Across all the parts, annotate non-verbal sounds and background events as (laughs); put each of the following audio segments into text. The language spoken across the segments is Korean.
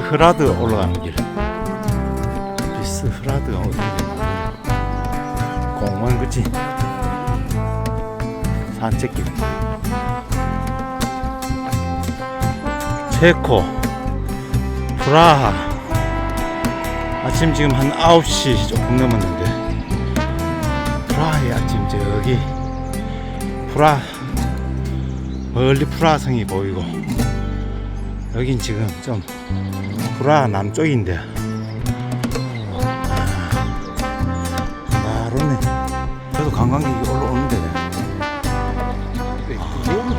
비스흐라드 올라가는 길. 비스 흐라드가 어디지? 공원 그치? 산책길. 체코, 프라하. 아침 지금 한 9시 조금 넘었는데 프라하의 아침 저기 프라 멀리 프라하 성이 보이고 여긴 지금 좀 프라하 남쪽인데. 나로네 그래도 관광객이 올라오는데. 모르는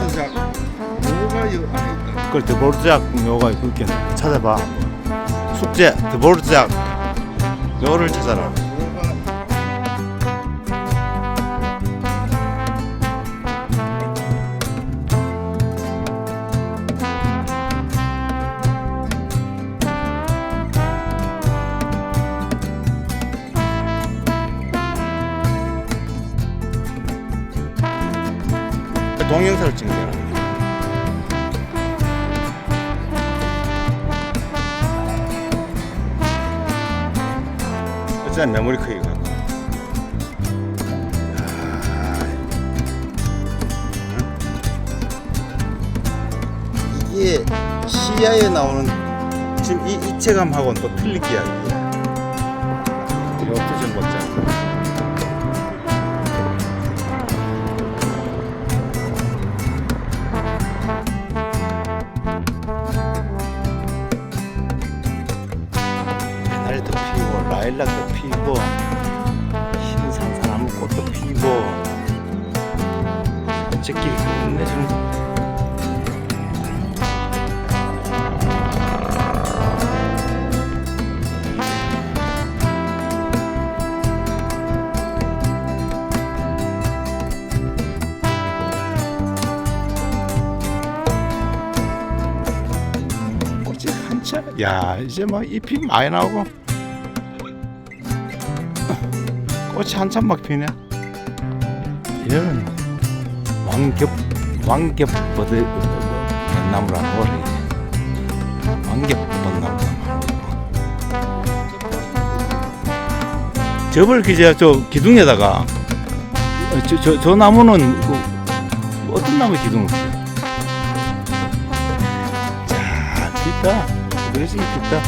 뭐가 안에 있다. 그걸 드보르작 묘가 있겠네. 찾아봐. 숙제 드보르작 묘를 찾아라 어쨌든 메모리 크기가 갖고 이게 시야에 나오는 지금 이 입체감하고는 또 틀린 기야 이게 이것도 좀 보자 라일락도 피고 흰 산사나무 꽃도 피고 어째끼리 끝내주는 야 이제 뭐 잎이 많이 나오고 꽃이 한참 막 피네 이런 왕겹 왕겹 버드 나무라는 거래 왕겹버나무 저걸 기자 저 기둥에다가 어, 저, 저, 저 나무는 그 어떤 나무 기둥을? 자, 피다. 그릇이 피다.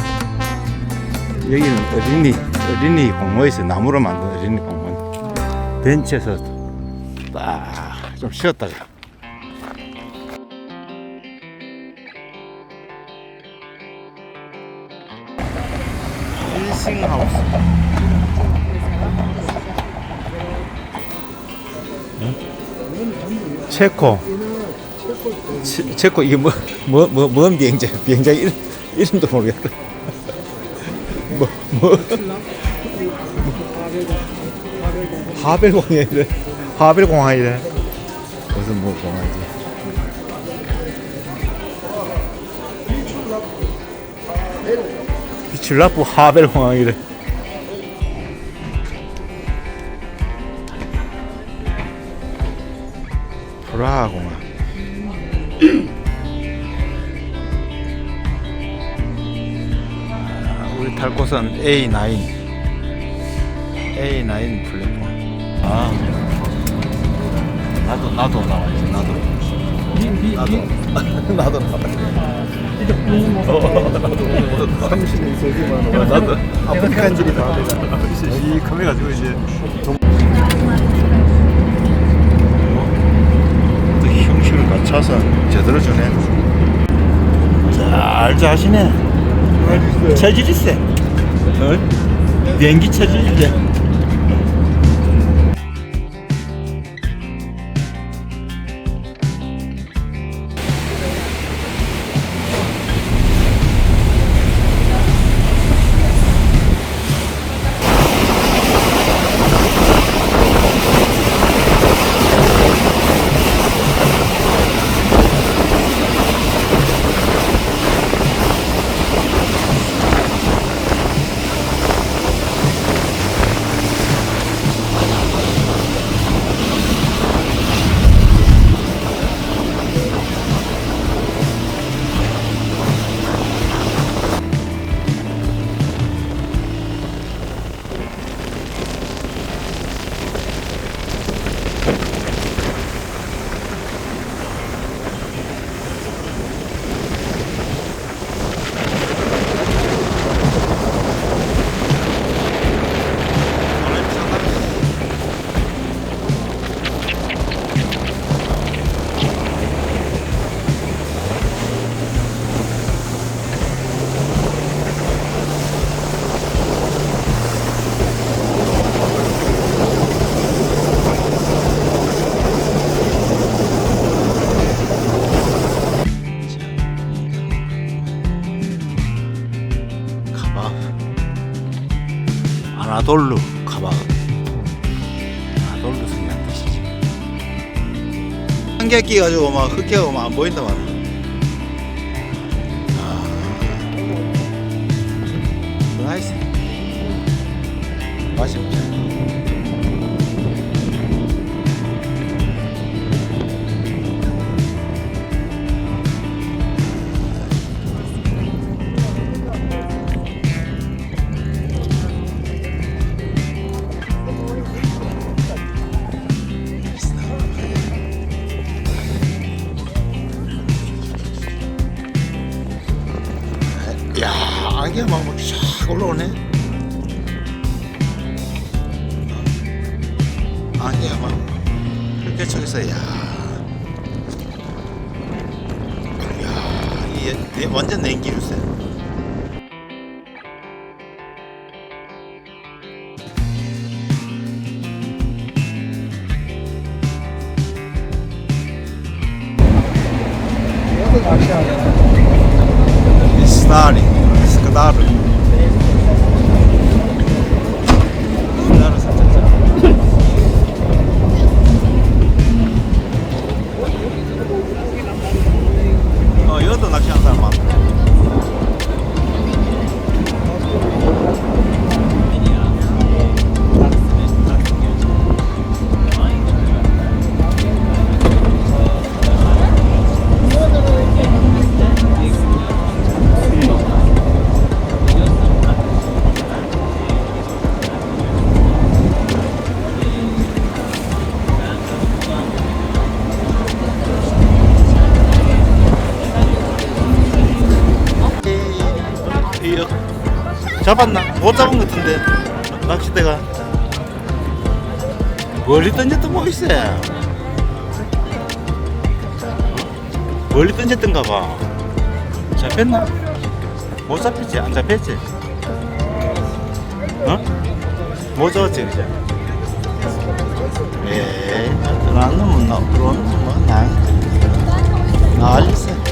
여기는 어린이, 어린이 공원에서 나무로 만든 어린이 공원. 벤치에서 딱 좀 쉬었다가. 힐싱하우스. 응? 체코. 체, 체코 이게 뭐뭐뭐뭔 비행장 비행장 이름 이름도 모르겠다. 뭐 뭐. 하벨공항이래. 하벨공항이래. 무슨 뭐 공항이지? 비출라프 하벨공항이래. 프라하 공항. 탈 곳은 A9. A9 플랫폼. 아. 나도 나도 나와 이제 나도. (laughs) 나도. 나도 나와. 당신의 소지만 어, 나도 아프리칸들이 다 되잖아. 이 커해가지고 이제 또 형식을 갖춰서 제대로 주네. 잘 자시네 체질이 세 아나돌루 가봐. 아나돌루 성이란 뜻이지. 한개 끼가지고 막 흑해가 막 안 보인단 말이야. 저기서 야. 야, 이게 내- 완전 냉기류세. 스 잡았나? 못 잡은 것 같은데 낚싯대가 멀리 던졌던 거 있어 멀리 던졌던가 봐 잡혔나? 못 잡혔지? 안 잡혔지? 어? 못 잡았지 그죠? 에이 들어오는 놈은 나 들어오는 놈은 나 난리세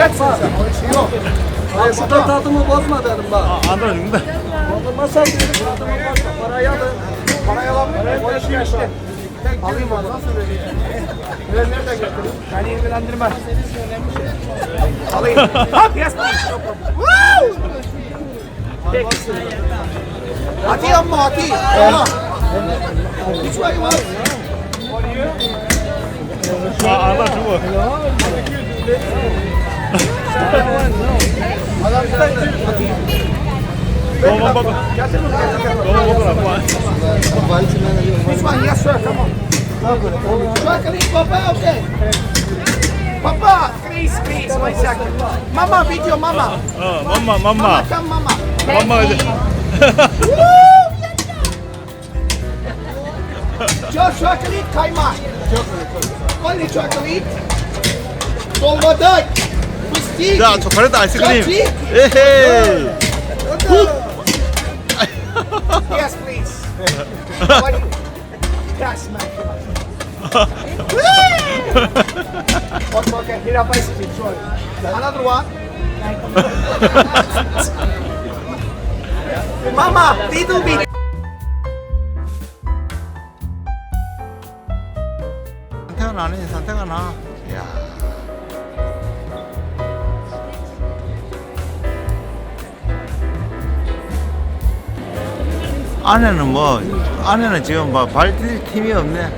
Alacaksın sen. Şey o işi yok. Bak şurada tadımı bozma dedim bak. Anladım da. Bozulmasa dedim tadımı bozma. Parayı alın. Parayı alın. O işi yaşa. Alayım abi. Nasıl vereyim? Ben nereden getirdim? Beni ilgilendirmez. Alayım. (laughs) Hop yes. Hadi amma hadi. Hiç bayım abi. Aa, anladım bu. 나 죽어 Adam sen hadi. 너만 먹어 Getir bunu. 너만 먹어라 This one, yes sir, come on. Sir, can you Papa, okay. Papa, please, please, one second. Mama, video, mama. 어 맘마 맘마 Mama, come, mama. 맘마 이제 Joshua, can eat kaymak. Only chocolate. Dolmaday. 자 초콜릿 아이스크림 Chocolate. 에헤이 Yes, please. One. Yes, man. okay, okay. Here, up, ice cream. Sorry. Another one. Mama, little bit. 상태가 나네 상태가 나 안에는 뭐 안에는 지금 뭐 발딜 팀이 없네.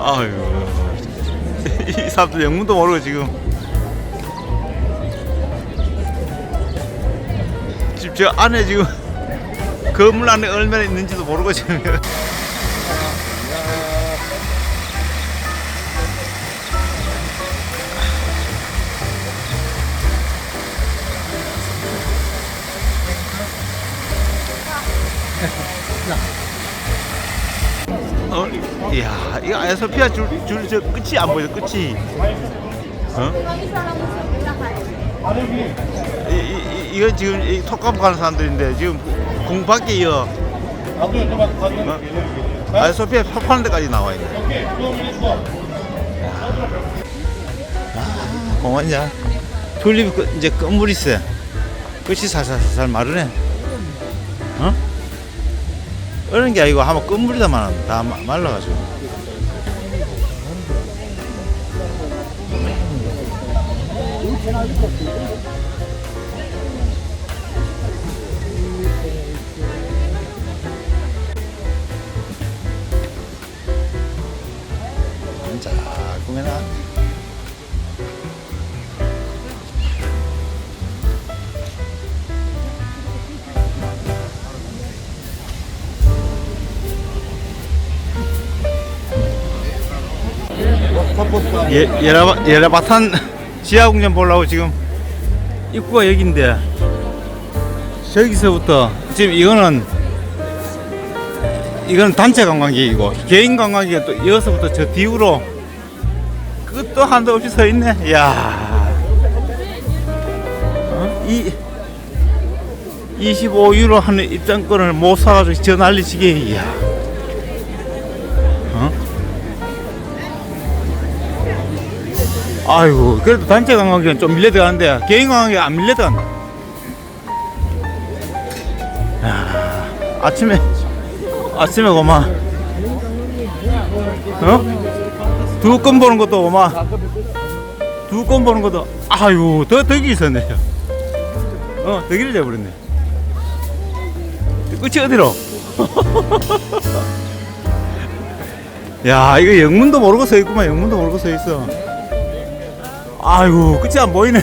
아유. (laughs) 이 사람들 영문도 모르고 지금. 지금 저 안에 지금 (laughs) 건물 안에 얼마나 있는지도 모르고 지금. 이야, 이거 아야소피아 줄, 줄, 저 끝이 안 보여, 끝이. 어? 이, 이, 이, 이거 지금 이 톡값 가는 사람들인데 지금 공 밖에 이어 어? 아야소피아 파는 데까지 나와 있네. 아, 공원이야. 튤립이 끝- 이제 끝물 있어. 끝이 살살살살 마르네. 어? 어른 게 아니고 한번 끝물이다 말다 마- 말라가지고. 예, 예라바, 예라바탄 (laughs) 지하공연 보려고 지금 입구가 여기인데 저기서부터 지금 이거는 이거는 단체 관광객이고 개인 관광객이 또 이어서부터 저 뒤로 끝도 한도 없이 서 있네. 야, 어? 이 25유로 하는 입장권을 못 사가지고 저 난리치게. 이야. 아이고, 그래도 단체 관광객은 좀 밀려 들어가는데 개인 관광객 안 밀려 들어간다. 야, 아침에 아침에 고마. 어? 두 건 보는 것도 오마. 두 건 보는 것도 아유 더 덕이 있었네. 어 덕이를 잡버렸네. 끝이 어디로? (laughs) 야 이거 영문도 모르고 서 있구만 영문도 모르고 서 있어. 아이고 끝이 안 보이네.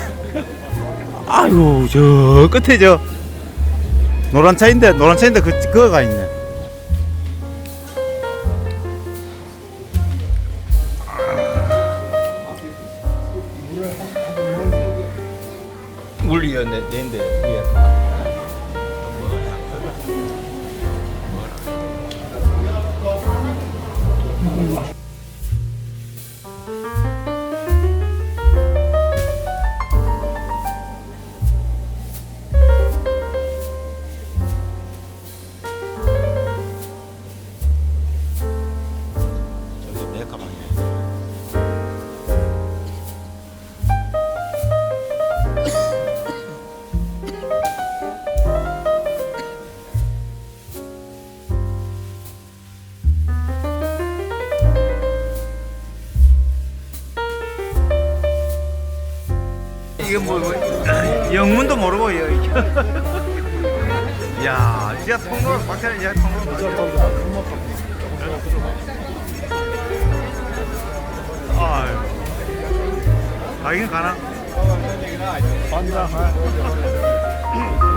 아이고 저 끝에 저 노란 차인데 노란 차인데 그 그거가 있네. 내 내인데 위에. (laughs) 야, 진짜 통로 박찬이 진짜 통로. 아, 가긴 가나? 반장. (laughs)